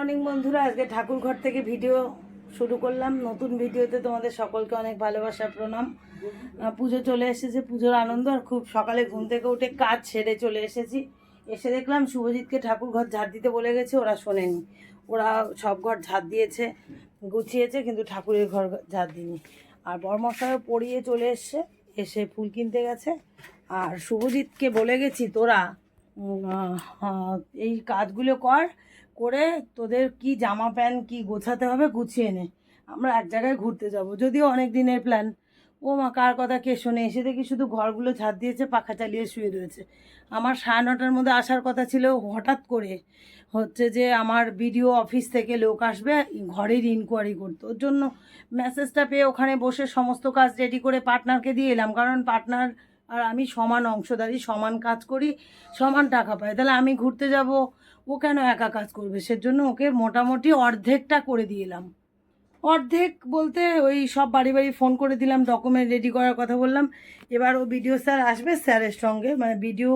Morning বন্ধুরা, আজকে ঠাকুর ঘর থেকে ভিডিও শুরু করলাম। নতুন ভিডিওতে তোমাদের সকলকে অনেক ভালোবাসা, প্রণাম। পুজো চলে এসেছে, পুজোর আনন্দ। আর খুব সকালে ঘুম থেকে উঠে কাজ ছেড়ে চলে এসেছি। এসে দেখলাম শুভজিৎকে ঠাকুর ঘর ঝাড় দিতে বলে গেছে, ওরা শোনেনি। ওরা সব ঘর ঝাড় দিয়েছে, গুছিয়েছে, কিন্তু ঠাকুরের ঘর ঝাড় দিইনি। আর বরমশাইও পড়িয়ে চলে এসছে, এসে ফুল কিনতে গেছে। আর শুভজিৎকে বলে গেছি, তোরা এই কাজগুলো কর করে তোদের কি জামা প্যান্ট কি গোছাতে হবে গুছিয়ে নে। আমরা এক জায়গায় ঘুরতে যাব, যদিও অনেক দিনের প্ল্যান ও মা, কার কথা কে শোনে? এসে দেখি শুধু ঘরগুলো ছাদ দিয়েছে, পাখা চালিয়ে শুয়ে রয়েছে। আমার সাড়ে নটার মধ্যে আসার কথা ছিল হঠাৎ করে। হচ্ছে যে আমার বিডিও অফিস থেকে লোক আসবে, ঘরের ইনকোয়ারি করতে। ওর জন্য মেসেজটা পেয়ে ওখানে বসে সমস্ত কাজ রেডি করে পার্টনারকে দিয়ে এলাম। কারণ পার্টনার আর আমি সমান অংশদারি সমান কাজ করি, সমান টাকা পাই। তাহলে আমি ঘুরতে যাব ও কেন একা কাজ করবে? সেজন্য ওকে মোটামুটি অর্ধেকটা করে দিয়ে এলাম অর্ধেক বলতে ওই সব বাড়ি বাড়ি ফোন করে দিলাম ডকুমেন্ট রেডি করার কথা বললাম। এবার ও বিডিও স্যার আসবে স্যারের সঙ্গে মানে বিডিও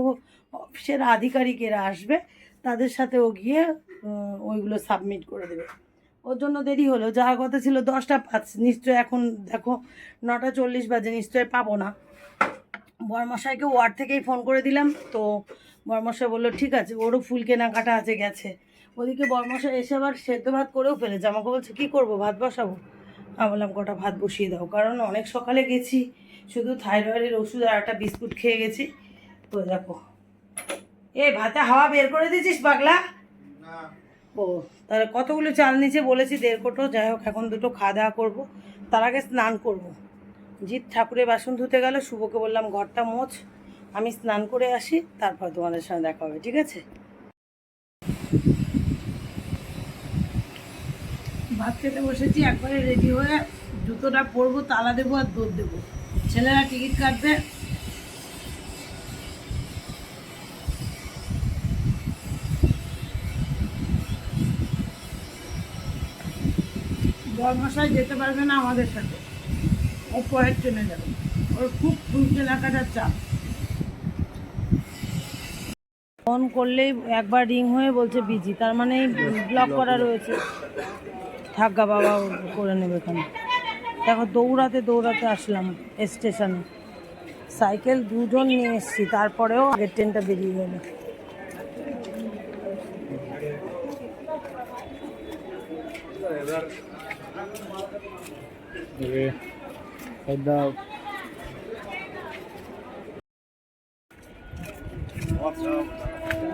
অফিসের আধিকারিকেরা আসবে, তাদের সাথে ও গিয়ে ওইগুলো সাবমিট করে দেবে। ওর জন্য দেরি হলো, যাওয়ার কথা ছিল দশটা পাঁচ, নিশ্চয় এখন দেখো নটা চল্লিশ বাজে, নিশ্চয় পাবো না। বরমশাইকে ওয়ার্ড থেকেই ফোন করে দিলাম, তো বরমশাই বলল ঠিক আছে ওরও ফুল কেনাকাটা আছে গেছে। ওদিকে বরমশাই এসে আবার সেদ্ধ ভাত করেও ফেলেছে আমাকে বলছে কী করব ভাত বসাবো? আমি বললাম কটা ভাত বসিয়ে দাও কারণ অনেক সকালে গেছি শুধু থাইরয়েডের ওষুধ আর একটা বিস্কুট খেয়ে গেছি। তো দেখো এ ভাতে হাওয়া বের করে দিয়েছিস পাগলা? ও তাহলে কতগুলো চাল নিচে বলেছি দেড় কোটো যাই হোক এখন দুটো খাওয়া দাওয়া করব। তার আগে স্নান করব। জিৎ ঠাকুরের বাসন ধুতে গেল শুভকে বললাম ঘরটা মোছ। আমি স্নান করে আসি, তারপর তোমাদের সঙ্গে দেখা হবে, ঠিক আছে? ভাত খেতে বসেছি, একবারে রেডি হয়ে জুতোটা পরবো, তালা দেবো আর দৌড় দেবো। ছেলেরা টিকিট কাটবে। বর্মশাই যেতে পারবে না আমাদের সাথে। ও পরের ট্রেনে যাবে। ওর খুব ফুল কেনাকাটার চাপ। ফোন করলেই একবার রিং হয়ে বলছে বিজি, তার মানে ব্লক করা রয়েছে। থাকা বাবা, করে নেবে এখানে। দেখো, দৌড়াতে দৌড়াতে আসলাম স্টেশনে সাইকেল দুজন নিয়ে এসেছি, তারপরেও আগের ট্রেনটা বেরিয়ে গেল।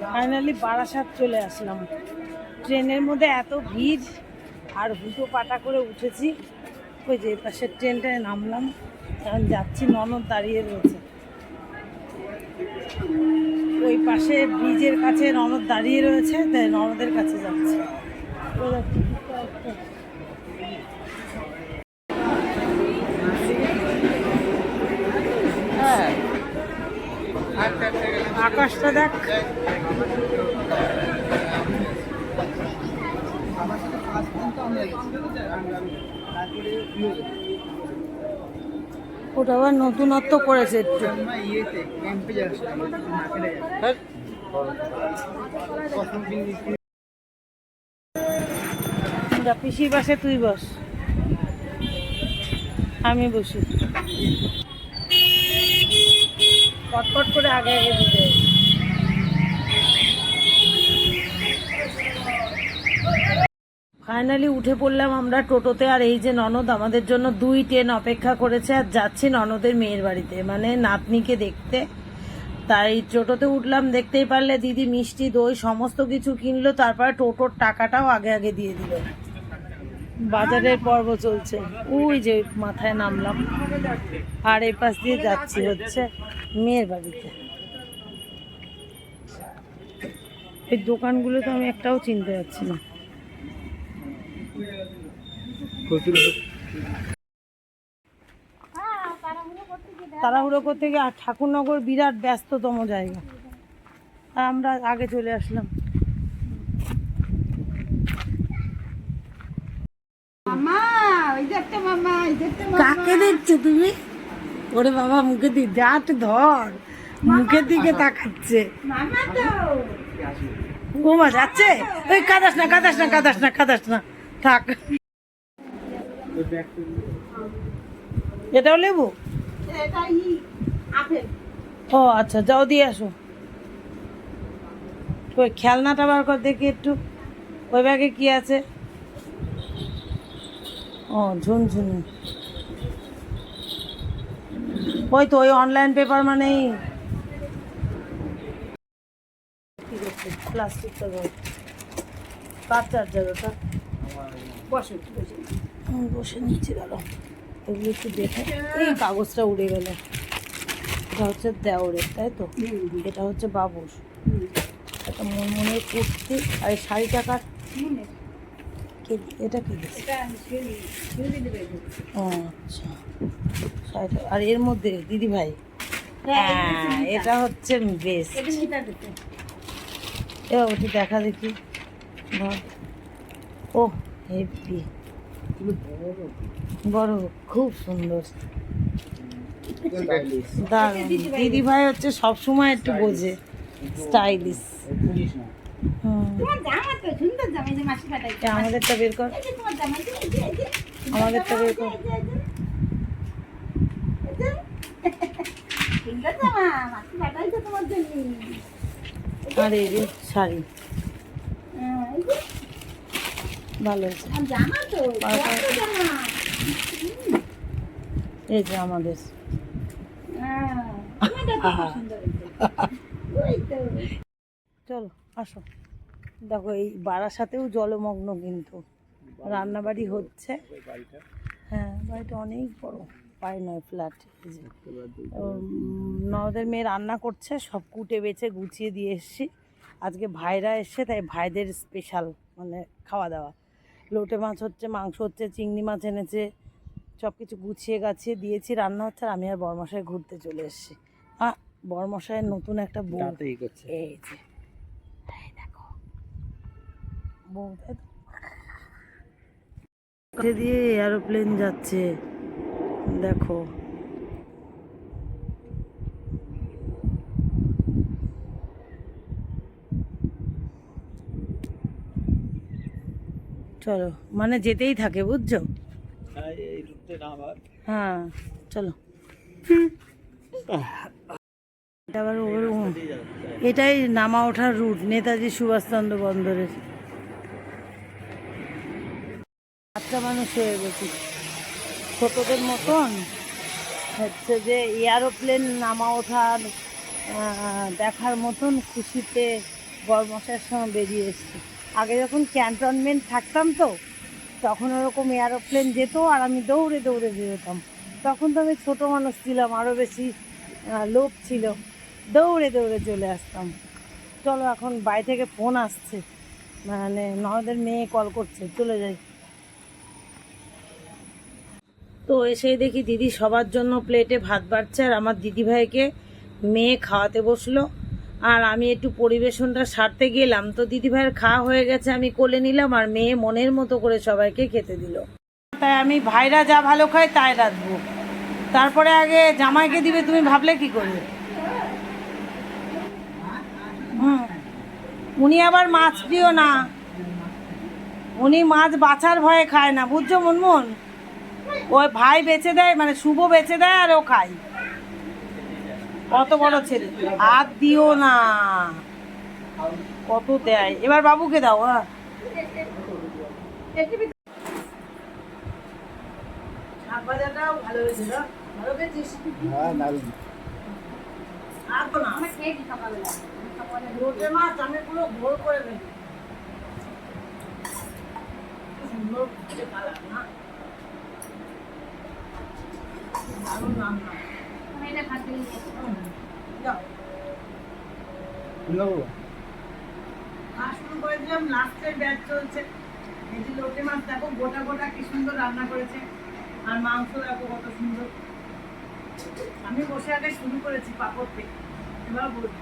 ফাইনালি বারাসাত চলে আসলাম। ট্রেনের মধ্যে এত ভিড়, আর হুটো পাটা করে উঠেছি। ওই যে পাশের ট্রেনটায় নামলাম। এখন যাচ্ছি, ননদ দাঁড়িয়ে রয়েছে। ওই পাশে ব্রিজের কাছে ননদ দাঁড়িয়ে রয়েছে, তাই ননদের কাছে যাচ্ছে। আকাশটা দেখ। ওটা আবার নতুনত্ব করেছে একটু। পিসির পাশে তুই বস। আমি বসি। পটপট করে আগে আগে দিতে। ফাইনালি উঠে পড়লাম আমরা টোটোতে, আর এই যে ননদ আমাদের জন্য দুই ট্রেন অপেক্ষা করেছে, আর যাচ্ছি ননদের মেয়ের বাড়িতে মানে নাতনিকে দেখতে। তাই টোটোতে উঠলাম, দেখতেই পারলে দিদি মিষ্টি দই সমস্ত কিছু কিনলো, তারপরে টোটোর টাকাটাও আগে আগে দিয়ে দিল। বাজারের পর্ব চলছে। ওই যে মাথায় নামলাম। আর এই পাশ দিয়ে যাচ্ছি হচ্ছে মেয়ের বাড়িতে। এই দোকানগুলো তো আমি একটাও চিনতে পারছি না। তাড়াহুড়ো করতে গিয়ে আর ঠাকুরনগর বিরাট ব্যস্ততম জায়গা। আর আমরা আগে চলে আসলাম। কাকে দেখছ তুমি? ওরে বাবা মুখে দি জাট ধর। মুখের দিকে তাকাচ্ছে। ঘুমা যাচ্ছে? ওই কাদাস না কাদাস না কাদাস না কাদাস না। থাক। এটাও লেবু? ও আচ্ছা যাও দিয়ে আসো। ওই খেলনাটা বার কর দেখি একটু। ওই ব্যাগে কি আছে? ও ঝুনঝুনি। ওই তো ওই অনলাইন পেপার মানেই। প্লাস্টিকটা কার চার্জার ওটা। বসে। বসে নিচে গেল এগুলো একটু দেখে। এই কাগজটা উড়ে গেল। এটা হচ্ছে দেওরের তাই তো? এটা হচ্ছে বাবুর। একটা মনমনে কুর্তি। আর শাড়িটা কার? এটা কি আচ্ছা। শাড়িটা আর এর মধ্যে দিদি ভাই? হ্যাঁ এটা হচ্ছে বেস্ট। এ ওটি দেখা দেখি। ও হেভি। বড় খুব সুন্দর। দিদি ভাই হচ্ছে সব সময় একটু বোঝে। স্টাইলিশ আমাদেরটা বের কর। আমাদেরটা বের কর। আর শাড়ি। ভালো এই যে আমাদের। চলো আসো। দেখো এই বাড়ার সাথেও জলমগ্ন কিন্তু। রান্নাবাড়ি হচ্ছে। হ্যাঁ বাড়িটা অনেক বড়। বাড়ি নয় ফ্ল্যাট। নদের মেয়ে রান্না করছে সব কুটে বেছে গুছিয়ে দিয়ে এসছি। আজকে ভাইরা এসছে তাই ভাইদের স্পেশাল মানে খাওয়া দাওয়া। লোটে মাছ হচ্ছে মাংস হচ্ছে চিংড়ি মাছ এনেছে সব কিছু গুছিয়ে গাছিয়ে দিয়েছি। রান্না হচ্ছে আর আমি আর বরমশাই ঘুরতে চলে এসেছি। হ্যাঁ বরমশায়ের নতুন একটা বউ। করছে। এই যে। এই দেখো। বউ দিয়ে এরোপ্লেন যাচ্ছে। দেখো। চলো মানে যেতেই থাকে বুঝছ? হ্যাঁ, হ্যাঁ চলো। আবার ওর এটাই নামা ওঠার রুট নেতাজি সুভাষচন্দ্র বন্দরের। বাচ্চা মানুষ হয়ে গেছি। ছোটদের মতন হচ্ছে যে এয়ারোপ্লেন নামা ওঠার দেখার মতন খুশিতে গরমশার সময় বেরিয়ে এসছি। আগে যখন ক্যান্টনমেন্ট থাকতাম তো, তখন ওরকম এয়ারোপ্লেন যেত আর আমি দৌড়ে দৌড়ে বেরোতাম। তখন তো আমি ছোটো মানুষ ছিলাম আরও বেশি লোভ ছিল। দৌড়ে দৌড়ে চলে আসতাম। চলো এখন বাড়ি থেকে ফোন আসছে। মানে ননদের মেয়ে কল করছে, চলে যাই। তো এসেই দেখি দিদি সবার জন্য প্লেটে ভাত বাড়ছে আর আমার দিদি ভাইকে মেয়ে খাওয়াতে বসল। আর আমি একটু পরিবেশনটা সারতে গেলাম, তো দিদি ভাইয়ের খাওয়া হয়ে গেছে, আমি কোলে নিলাম আর মেয়ে মনের মতো করে সবাইকে খেতে দিল। তাই আমি ভাইরা যা ভালো খায় তাই রাখব তারপরে আগে জামাইকে দিবে, তুমি ভাবলে কি করে হুম, উনি আবার মাছ প্রিয় না। উনি মাছ বাছার ভয়ে খায় না, বুঝছ মনমন ওই ভাই বেচে দেয় মানে শুভ বেচে দেয় আর ও খায়। কত বড় ছেলে? হাত দিও না। কত দেয়? এবার বাবুকে দাও হ্যাঁ দারুণ। আর আমি পুরো ভোর করে ফেলি। কি সুন্দর ফুটে কালার না? দারুণ রান্না। হুম, যাও। শুরু করে দিলাম লাস্টের ব্যাচ চলছে এই যে লোটে মাছ দেখো গোটা গোটা কি সুন্দর রান্না করেছে আর মাংস দেখো কত সুন্দর আমি বসে আগে শুরু করেছি পাপড় থেকে এবার বলছি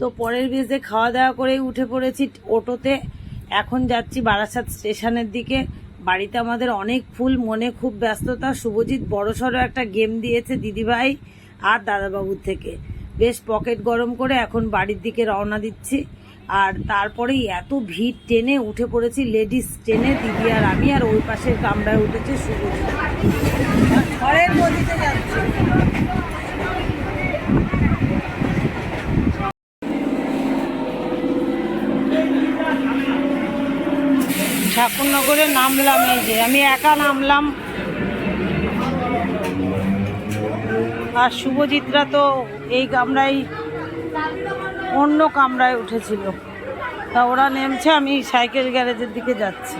তো পরের বেজে খাওয়া দাওয়া করে উঠে পড়েছি অটোতে এখন যাচ্ছি বারাসাত স্টেশনের দিকে বাড়িতে আমাদের অনেক ফুল, মনে খুব ব্যস্ততা। শুভজিৎ বড়সড় একটা গেম দিয়েছে দিদিভাই আর দাদাবাবুর থেকে। বেশ পকেট গরম করে এখন বাড়ির দিকে রওনা দিচ্ছি। আর তারপরেই এত ভিড় টেনে উঠে পড়েছি। লেডিস টেনে দিদি আর আমি, আর ওই পাশের কামড়ায় উঠেছে শুভজিৎ। ঘরের গদিতে ঠাকুরনগরে নামলাম এই যে, আমি একা নামলাম। আর শুভজিৎরা তো এই কামরায়, অন্য কামরায় উঠেছিল। তা ওরা নেমছে, আমি সাইকেল গ্যারেজের দিকে যাচ্ছি।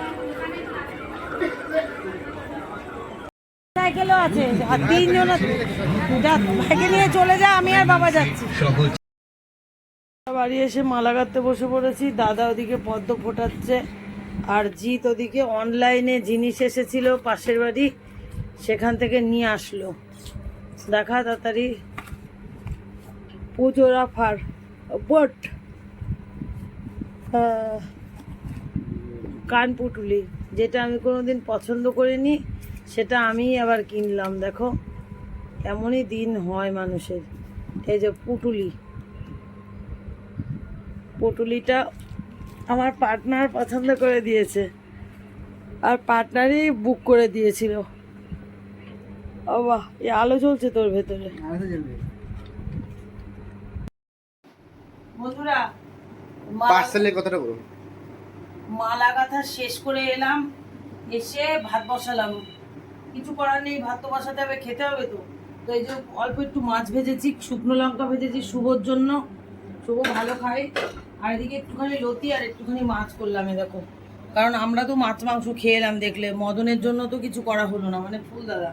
সাইকেলও আছে, আর তিনজন যা ভাইকে নিয়ে চলে যা, আমি আর বাবা যাচ্ছি। বাড়ি এসে মালা গাঁথতে বসে পড়েছি, দাদা ওদিকে পদ্ম ফোটাচ্ছে। আর জিৎ ওদিকে অনলাইনে জিনিস এসেছিল, পাশের বাড়ি, সেখান থেকে নিয়ে আসলো। দেখা তাড়াতাড়ি। পুজোর অফার বট কানপুটুলি, যেটা আমি কোনোদিন পছন্দ করিনি, সেটা আমি আবার কিনলাম, দেখো। এমনই দিন হয় মানুষের। এই যে পুটুলি। পটুলিটা আমার পার্টনার পছন্দ করে দিয়েছে। আর পার্টনারই বুক করে দিয়েছিল। ও বাহ এই আলো জ্বলছে তোর ভেতরে। বন্ধুরা মালা- পার্সেলের কথাটা বলুন মালা গাঁথা শেষ করে এলাম। এসে ভাত বসালাম। কিছু করার নেই ভাত তো বসাতে হবে খেতে হবে তো। তো এই যে অল্প একটু মাছ ভেজেছি শুকনো লঙ্কা ভেজেছি শুভর জন্য। শুভ ভালো খায়। আর এদিকে একটুখানি লতি আর একটুখানি মাছ করলাম দেখো। কারণ আমরা তো মাছ মাংস খেয়ে এলাম দেখলে, মদনের জন্য তো কিছু করা হলো না। মানে ফুল দাদা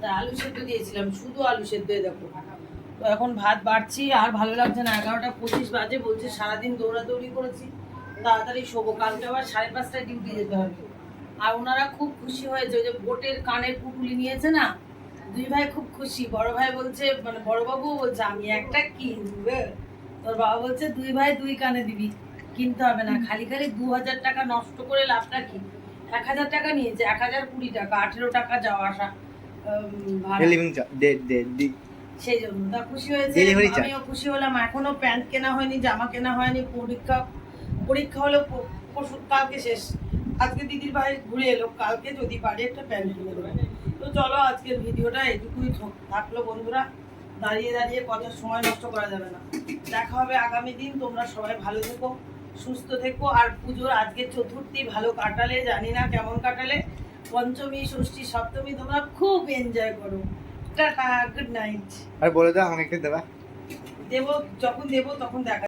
তা আলু সেদ্ধ দিয়েছিলাম, শুধু আলু সেদ্ধ দেখো। তো এখন ভাত বাড়ছি, আর ভালো লাগছে না, এগারোটা পঁচিশ বাজে, বলছে সারাদিন দৌড়াদৌড়ি করেছি। তাড়াতাড়ি শোবো, কালকে আবার সাড়ে পাঁচটায় ডিউটি যেতে হবে। আর ওনারা খুব খুশি হয়েছে যে ভোটের কানের পুটুলি নিয়েছে না, দুই ভাই খুব খুশি। বড় ভাই বলছে মানে বড়বাবু বলছে, আমি একটা কিনবে। তোর বাবা বলছে দুই ভাই দুই কানে দিবি। কিনতে হবে না। খালি খালি দু হাজার টাকা নষ্ট করে লাভটা কি? এক হাজার টাকা নিয়েছে এক হাজার কুড়ি টাকা আঠেরো টাকা যাওয়া আসা সেই জন্য তা খুশি হয়েছে আমিও খুশি হলাম। এখনও প্যান্ট কেনা হয়নি জামা কেনা হয়নি পরীক্ষা পরীক্ষা হলো পরশু কালকে শেষ। আজকে দিদির ভাই ঘুরে এলো কালকে যদি পারে একটা প্যান্ট কিনে দেবো। তো চলো আজকের ভিডিওটা এটুকুই থাক- থাকল বন্ধুরা। দাঁড়িয়ে দাঁড়িয়ে কথা সময় নষ্ট করা যাবে না। দেখা হবে আগামী দিন তোমরা সবাই ভালো থেকো সুস্থ থেকো আর পুজোর আজকে চতুর্থী ভালো কাটালে জানি না কেমন কাটালে পঞ্চমী ষষ্ঠী সপ্তমী তোমরা খুব এনজয় করো। টাটা গুড নাইট আর বলে দাও আমাকে দেবা। দেব যখন দেব তখন দেখা